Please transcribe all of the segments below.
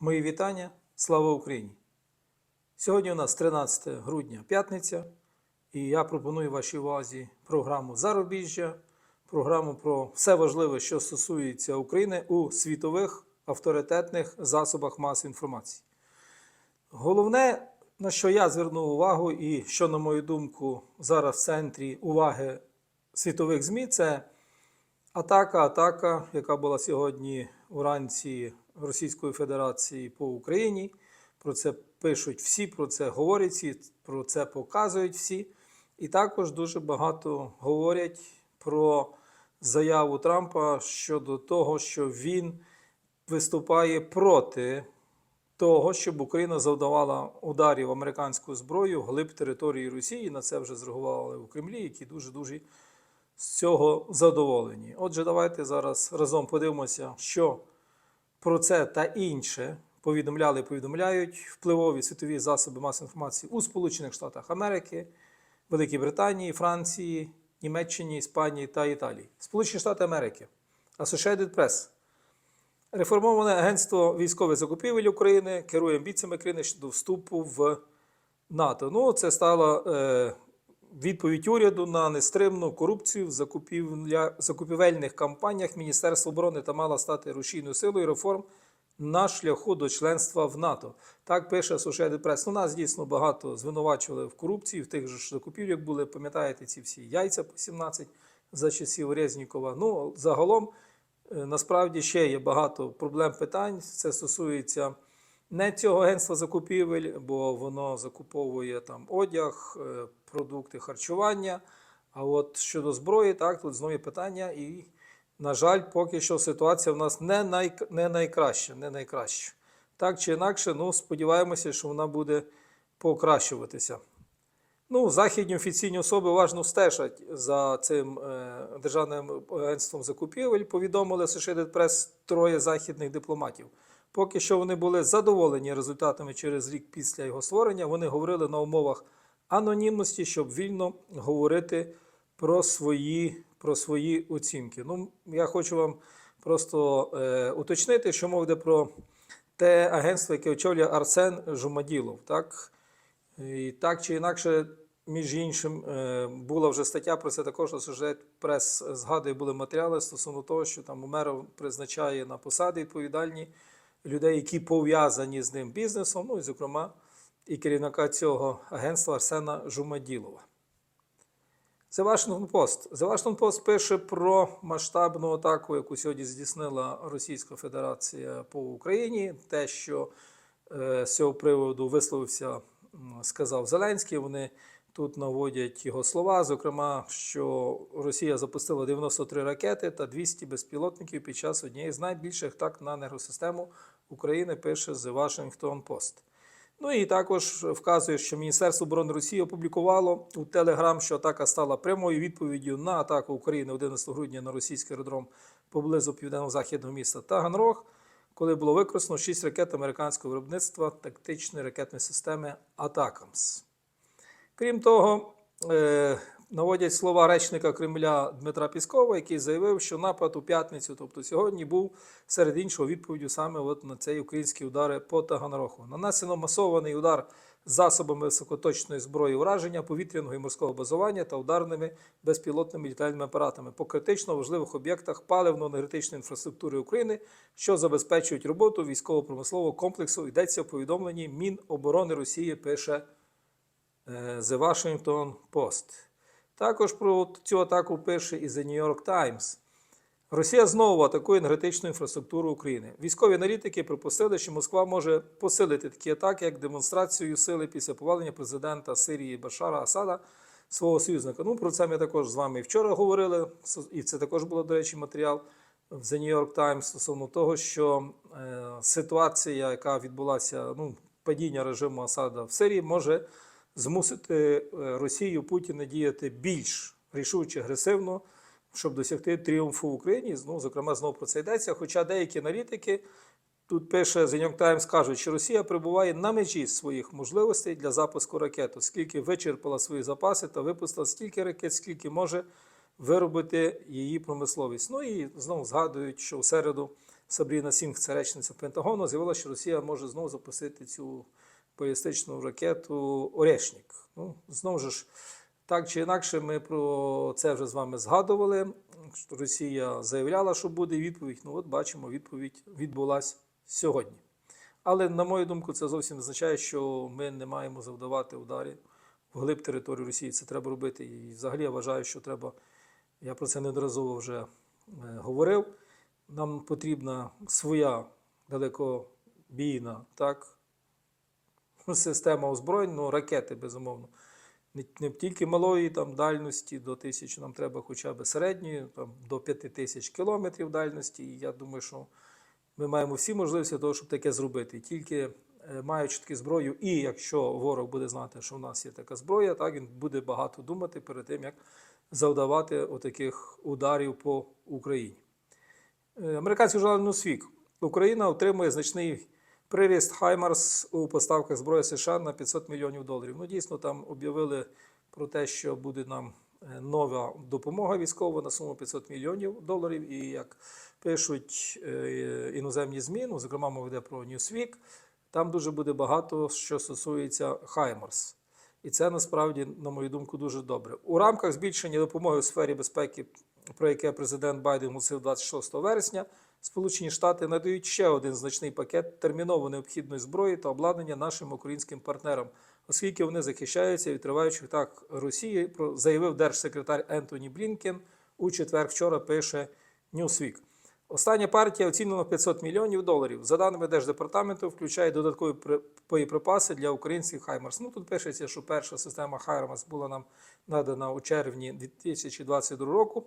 Мої вітання. Слава Україні! Сьогодні у нас 13 грудня п'ятниця, і я пропоную вашій увазі програму Зарубіжжя, програму про все важливе, що стосується України у світових авторитетних засобах масової інформації. Головне, на що я звернув увагу, і що, на мою думку, зараз в центрі уваги світових ЗМІ, це атака, атака, яка була сьогодні уранці Російської Федерації по Україні. Про це пишуть всі, про це говорять всі, про це показують всі. І також дуже багато говорять про заяву Трампа щодо того, що він виступає проти того, щоб Україна завдавала ударів американською зброєю глиб території Росії. На це вже зреагували у Кремлі, які дуже дуже з цього задоволені. Отже, давайте зараз разом подивимося, що про це та інше повідомляли і повідомляють впливові світові засоби масової інформації у Сполучених Штатах Америки, Великій Британії, Франції, Німеччині, Іспанії та Італії. Сполучені Штати Америки, Associated Press. Реформоване агентство військових закупівель України керує амбіціями країни щодо вступу в НАТО. Ну, це стала е, відповідь уряду на нестримну корупцію в закупівельних кампаніях Міністерства оборони та мала стати рушійною силою реформ на шляху до членства в НАТО. Так пише Associated Press. Ну, нас дійсно багато звинувачували в корупції, в тих же закупівлях були. Пам'ятаєте, ці всі яйця по 17 за часів Резнікова. Ну, загалом. Е, Насправді ще є багато проблем питань. Це стосується не цього агентства закупівель, бо воно закуповує там одяг, е, продукти харчування. А от щодо зброї, так, тут знову питання. І, на жаль, поки що ситуація в нас не, най, не найкраща. Не найкраща. Так чи інакше, ну, сподіваємося, що вона буде покращуватися. Ну, західні офіційні особи уважно стежать за цим е, державним агентством закупівель. Повідомили Associated Press троє західних дипломатів. Поки що вони були задоволені результатами через рік після його створення. Вони говорили на умовах анонімності, щоб вільно говорити про свої, про свої оцінки. Ну, я хочу вам просто е, уточнити, що мова йде про те агентство, яке очолює Арсен Жумаділов. Так? І так чи інакше, між іншим, е, була вже стаття про це також, сюжет прес згадує, були матеріали стосовно того, що там Умеров призначає на посади відповідальні людей, які пов'язані з ним бізнесом, ну і, зокрема, і керівника цього агентства Арсена Жумаділова. The Washington Post. The Washington Post пише про масштабну атаку, яку сьогодні здійснила Російська Федерація по Україні. Те, що е, з цього приводу висловився, сказав Зеленський. Вони тут наводять його слова. Зокрема, що Росія запустила 93 ракети та 200 безпілотників під час однієї з найбільших так на енергосистему України. Пише The Washington Post. Ну і також вказує, що Міністерство оборони Росії опублікувало у Телеграм, що атака стала прямою відповіддю на атаку України 11 грудня на російський аеродром поблизу південно-західного міста Таганрог, коли було використано 6 ракет американського виробництва тактичної ракетної системи Атакамс. Крім того, е, наводять слова речника Кремля Дмитра Піскова, який заявив, що напад у п'ятницю, тобто сьогодні, був серед іншого відповіддю саме от на цей українські удари по Таганрогу. Нанесено масований удар засобами високоточної зброї ураження, повітряного і морського базування та ударними безпілотними літальними апаратами по критично важливих об'єктах паливно-енергетичної інфраструктури України, що забезпечують роботу військово-промислового комплексу. Йдеться в повідомленні Міноборони Росії. Пише The Washington Post. Також про цю атаку пише і The New York Times. Росія знову атакує енергетичну інфраструктуру України. Військові аналітики припустили, що Москва може посилити такі атаки, як демонстрацію сили після повалення президента Сирії Башара Асада, свого союзника. Ну, про це ми також з вами і вчора говорили, і це також було, до речі, матеріал в The New York Times стосовно того, що е, ситуація, яка відбулася, ну, падіння режиму Асада в Сирії, може змусити е, Росію Путіна діяти більш рішуче, агресивно, щоб досягти тріумфу в Україні. Ну, зокрема, знову про це йдеться. Хоча деякі аналітики тут пише The New York Times, кажуть, що Росія перебуває на межі своїх можливостей для запуску ракет, оскільки вичерпала свої запаси та випустила стільки ракет, скільки може виробити її промисловість. Ну і знову згадують, що у середу Сабріна Сінг, це речниця Пентагону, заявила, що Росія може знову запустити цю балістичну ракету Орешнік. Ну, знову ж, так чи інакше, ми про це вже з вами згадували. Росія заявляла, що буде відповідь. Ну, от бачимо, відповідь відбулася сьогодні. Але, на мою думку, це зовсім не означає, що ми не маємо завдавати ударів вглиб території Росії. Це треба робити. І взагалі я вважаю, що треба, я про це неодноразово вже е, говорив. Нам потрібна своя далекобійна так, система озброєнь, ну, ракети, безумовно. Не, не тільки малої там, дальності до тисячі, нам треба хоча б середньої, там, до п'яти тисяч кілометрів дальності. І я думаю, що ми маємо всі можливості для того, щоб таке зробити. Тільки е, маючи таку зброю, і якщо ворог буде знати, що в нас є така зброя, так він буде багато думати перед тим, як завдавати отаких ударів по Україні. Е, Американський журнал Newsweek. Україна отримує значний приріст Хаймарс у поставках зброї США на 500 мільйонів доларів. Ну, дійсно, там об'явили про те, що буде нам е, нова допомога військова на суму 500 мільйонів доларів. І як пишуть е, іноземні ЗМІ, ну, зокрема, мова йде про Newsweek, там дуже буде багато, що стосується Хаймарс. І це насправді, на мою думку, дуже добре. У рамках збільшення допомоги у сфері безпеки, про яке президент Байден оголосив 26 вересня, Сполучені Штати надають ще один значний пакет терміново необхідної зброї та обладнання нашим українським партнерам, оскільки вони захищаються від триваючих атак Росії, про- заявив держсекретар Ентоні Блінкен у четвер. Вчора пише Newsweek. Остання партія оцінена в 500 мільйонів доларів. За даними Держдепартаменту, включає додаткові при- боєприпаси для українських Хаймарс. Ну тут пишеться, що перша система Хаймарс була нам надана у червні 2022 року.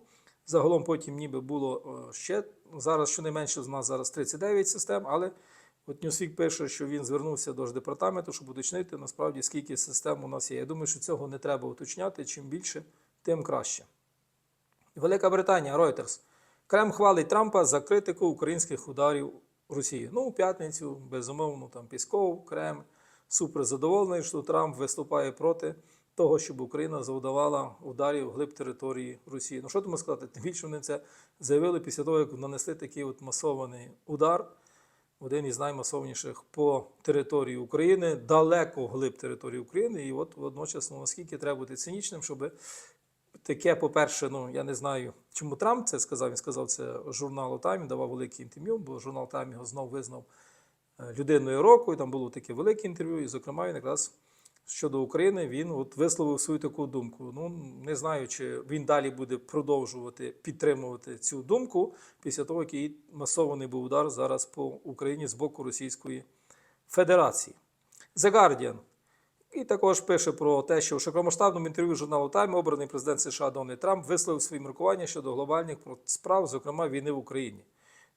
Загалом потім ніби було е, ще зараз щонайменше з нас зараз 39 систем, але от Newsweek пише, що він звернувся до департаменту, щоб уточнити насправді скільки систем у нас є. Я думаю, що цього не треба уточняти. Чим більше, тим краще. Велика Британія, Reuters. Крем хвалить Трампа за критику українських ударів Росії. Ну, у п'ятницю, безумовно, там Пісков, Крем супер задоволений, що Трамп виступає проти того, щоб Україна завдавала ударів глиб території Росії. Ну що тому сказати? Тим більше вони це заявили після того, як нанесли такий от масований удар, один із наймасовніших по території України, далеко глиб території України. І от водночас, ну, наскільки треба бути цинічним, щоб таке, по-перше, ну я не знаю, чому Трамп це сказав. Він сказав це журналу Тайм, давав велике інтерв'ю, бо журнал Тайм його знов визнав е, людиною року, і там було таке велике інтерв'ю. І, зокрема, він якраз щодо України він от висловив свою таку думку. Ну не знаю, чи він далі буде продовжувати підтримувати цю думку після того, як її масований був удар зараз по Україні з боку Російської Федерації. The Guardian. І також пише про те, що у широкомасштабному інтерв'ю журналу Time обраний президент США Дональд Трамп висловив свої міркування щодо глобальних справ, зокрема війни в Україні.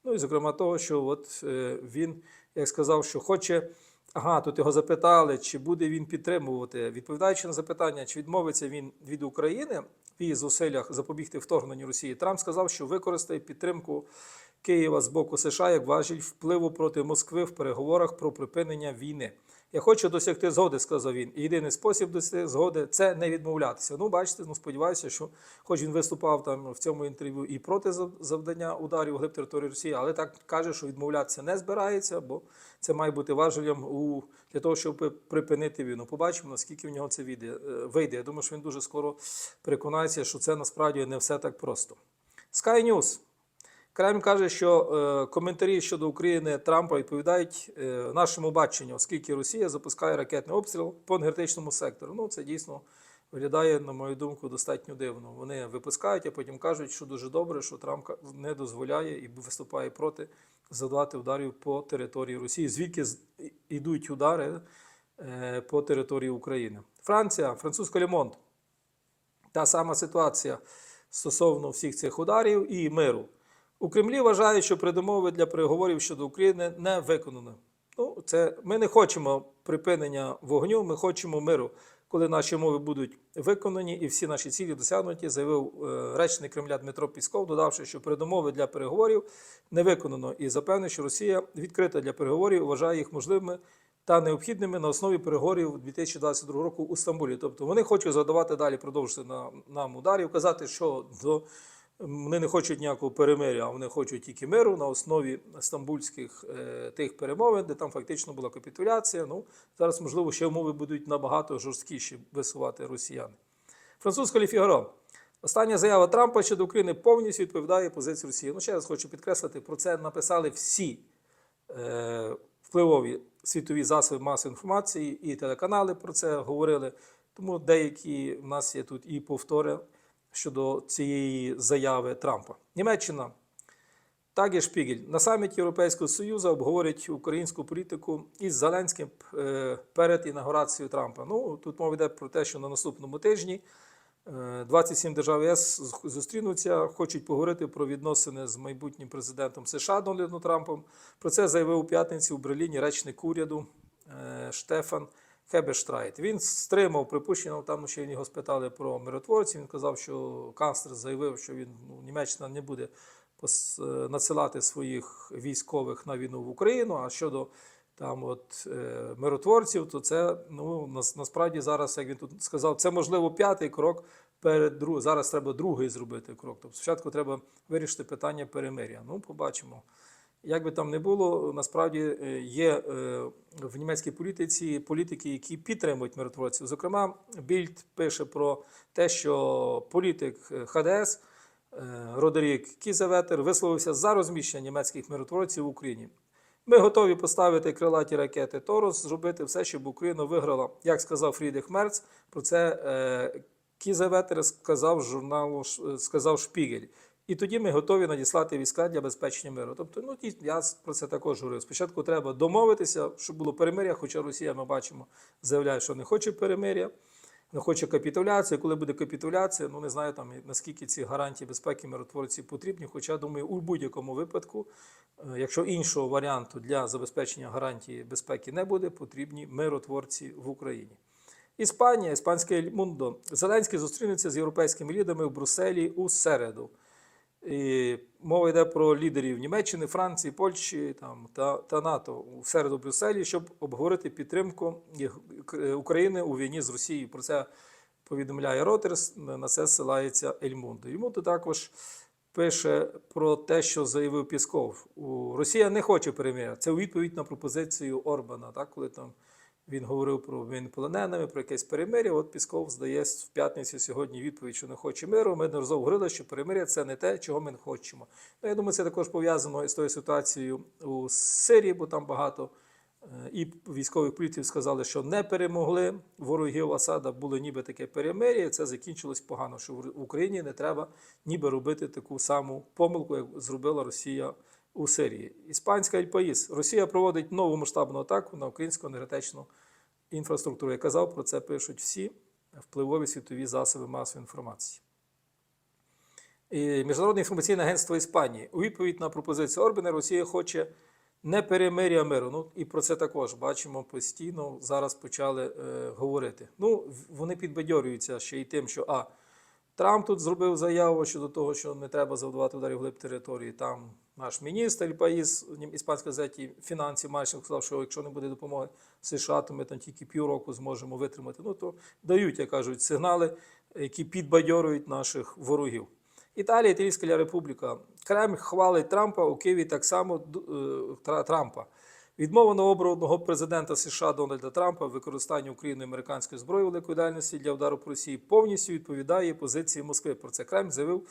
Ну і зокрема того, що от е, він, як сказав, що хоче. Ага, тут його запитали, чи буде він підтримувати. Відповідаючи на запитання, чи відмовиться він від України в її зусиллях запобігти вторгненню Росії, Трамп сказав, що використає підтримку Києва з боку США як важіль впливу проти Москви в переговорах про припинення війни. Я хочу досягти згоди, сказав він. І єдиний спосіб досягти згоди це не відмовлятися. Ну, бачите, ну сподіваюся, що хоч він виступав там в цьому інтерв'ю і проти завдання ударів глиб території Росії, але так каже, що відмовлятися не збирається, бо це має бути важелем у для того, щоб припинити війну. Побачимо, наскільки в нього це е, вийде. Я думаю, що він дуже скоро переконається, що це насправді не все так просто. Sky News. Кремль каже, що е, коментарі щодо України Трампа відповідають е, нашому баченню, оскільки Росія запускає ракетний обстріл по енергетичному сектору. Ну, це дійсно виглядає, на мою думку, достатньо дивно. Вони випускають, а потім кажуть, що дуже добре, що Трамп не дозволяє і виступає проти завдати ударів по території Росії, звідки йдуть удари е, по території України. Франція, французька Лемонт. Та сама ситуація стосовно всіх цих ударів і миру. У Кремлі вважають, що передумови для переговорів щодо України не виконано. Ну, це ми не хочемо припинення вогню, ми хочемо миру. Коли наші умови будуть виконані і всі наші цілі досягнуті, заявив е, речник Кремля Дмитро Пісков, додавши, що передумови для переговорів не виконано і запевнив, що Росія відкрита для переговорів, вважає їх можливими та необхідними на основі переговорів 2022 року у Стамбулі. Тобто вони хочуть задавати далі, продовжити на, нам ударів, казати, що до, вони не хочуть ніякого перемиря, а вони хочуть тільки миру на основі стамбульських е, тих перемовин, де там фактично була капітуляція. Ну, зараз, можливо, ще умови будуть набагато жорсткіші висувати росіяни. Французька Лі Фігаро. Остання заява Трампа щодо України повністю відповідає позиції Росії. Ну, ще раз хочу підкреслити, про це написали всі е, впливові світові засоби масової інформації і телеканали про це говорили. Тому деякі в нас є тут і повтори щодо цієї заяви Трампа. Німеччина. Шпігель на саміті Європейського Союзу обговорять українську політику із Зеленським е, перед інаугурацією Трампа. Ну тут мова йде про те, що на наступному тижні е, 27 держав ЄС зустрінуться, хочуть поговорити про відносини з майбутнім президентом США Дональдом Трампом. Про це заявив у п'ятниці у Берліні речник уряду е, Штефан Хебештрайт. Він стримав припущення, там ще його спитали про миротворців. Він казав, що канцлер заявив, що він ну, Німеччина не буде е, надсилати своїх військових на війну в Україну. А щодо там от е, миротворців, то це ну нас, насправді зараз, як він тут сказав, це можливо п'ятий крок перед другим. Зараз треба другий зробити крок. Тобто спочатку треба вирішити питання перемиря. Ну, побачимо. Як би там не було, насправді е, є е, в німецькій політиці політики, які підтримують миротворців. Зокрема, Більд пише про те, що політик е, ХДС Родерік Кізеветер висловився за розміщення німецьких миротворців в Україні. Ми готові поставити крилаті ракети Торос, зробити все, щоб Україна виграла, як сказав Фрідріх Мерц. Про це Кізеветер сказав журналу сказав Шпігель. І тоді ми готові надіслати війська для забезпечення миру. Тобто, ну я про це також говорив. Спочатку треба домовитися, щоб було перемиря. Хоча Росія, ми бачимо, заявляє, що не хоче перемиря, не хоче капітуляції. Коли буде капітуляція, ну не знаю там наскільки ці гарантії безпеки миротворці потрібні. Хоча думаю, у будь-якому випадку, е, якщо іншого варіанту для забезпечення гарантії безпеки не буде, потрібні миротворці в Україні. Іспанія, іспанське Ель Мундо. Зеленський зустрінеться з європейськими лідерами в Брюсселі у середу. І мова йде про лідерів Німеччини, Франції, Польщі там, та, та НАТО у середу Брюсселі, щоб обговорити підтримку К- України у війні з Росією. Про це повідомляє Reuters, на це ссилається Ельмундо. Ельмундо також пише про те, що заявив Пісков. Росія не хоче перемиря. Це у відповідь на пропозицію Орбана, так, коли там він говорив про обмін полоненими, про якесь перемиря. От Пісков здає в п'ятницю сьогодні відповідь, що не хоче миру. Ми неразово говорили, що перемиря це не те, чого ми не хочемо. Ну, я думаю, це також пов'язано із тою ситуацією у Сирії, бо там багато е, і військових політиків сказали, що не перемогли ворогів Асада, було ніби таке перемир'я. Це закінчилось погано, що в Україні не треба ніби робити таку саму помилку, як зробила Росія у Сирії. Іспанська Ельпаїс. Росія проводить нову масштабну атаку на українську енергетичну інфраструктуру. Я казав, про це пишуть всі впливові світові засоби масової інформації. І Міжнародне інформаційне агентство Іспанії. У відповідь на пропозицію Орбана Росія хоче не перемиря миру. Ну і про це також бачимо постійно. Зараз почали е, говорити. Ну, вони підбадьорюються ще й тим, що а Трамп тут зробив заяву щодо того, що не треба завдавати ударів глиб території. Там наш міністр Паїс іспанської газеті фінансів майже сказав, що якщо не буде допомоги США, то ми там тільки півроку зможемо витримати. Ну то дають, як кажуть, сигнали, які підбадьорюють наших ворогів. Італія, Італійська Республіка. Кремль хвалить Трампа у Києві так само е, Трампа. Відмова новообраного президента США Дональда Трампа в використанні Україною американської зброї великої дальності для удару по Росії повністю відповідає позиції Москви. Про це Кремль заявив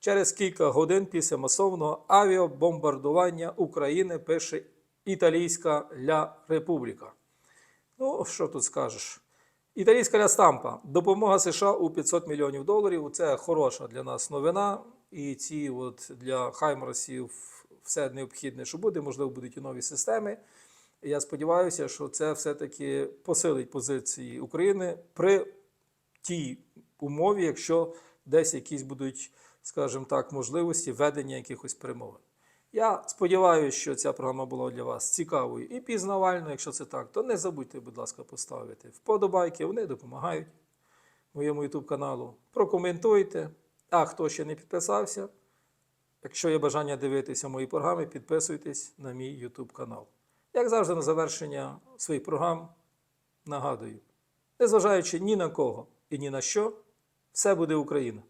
через кілька годин після масовного авіабомбардування України. Пише Італійська Ля Републіка. Ну, що тут скажеш? Італійська ля стампа. Допомога США у 500 мільйонів доларів. Це хороша для нас новина. І ці от для Хаймерсів все необхідне, що буде. Можливо, будуть і нові системи. Я сподіваюся, що це все-таки посилить позиції України при тій умові, якщо десь якісь будуть, скажімо так, можливості ведення якихось перемовин. Я сподіваюся, що ця програма була для вас цікавою і пізнавальною. Якщо це так, то не забудьте, будь ласка, поставити вподобайки, вони допомагають моєму YouTube каналу. Прокоментуйте. А хто ще не підписався, якщо є бажання дивитися мої програми, підписуйтесь на мій YouTube канал. Як завжди, на завершення своїх програм нагадую, незважаючи ні на кого і ні на що, все буде Україна.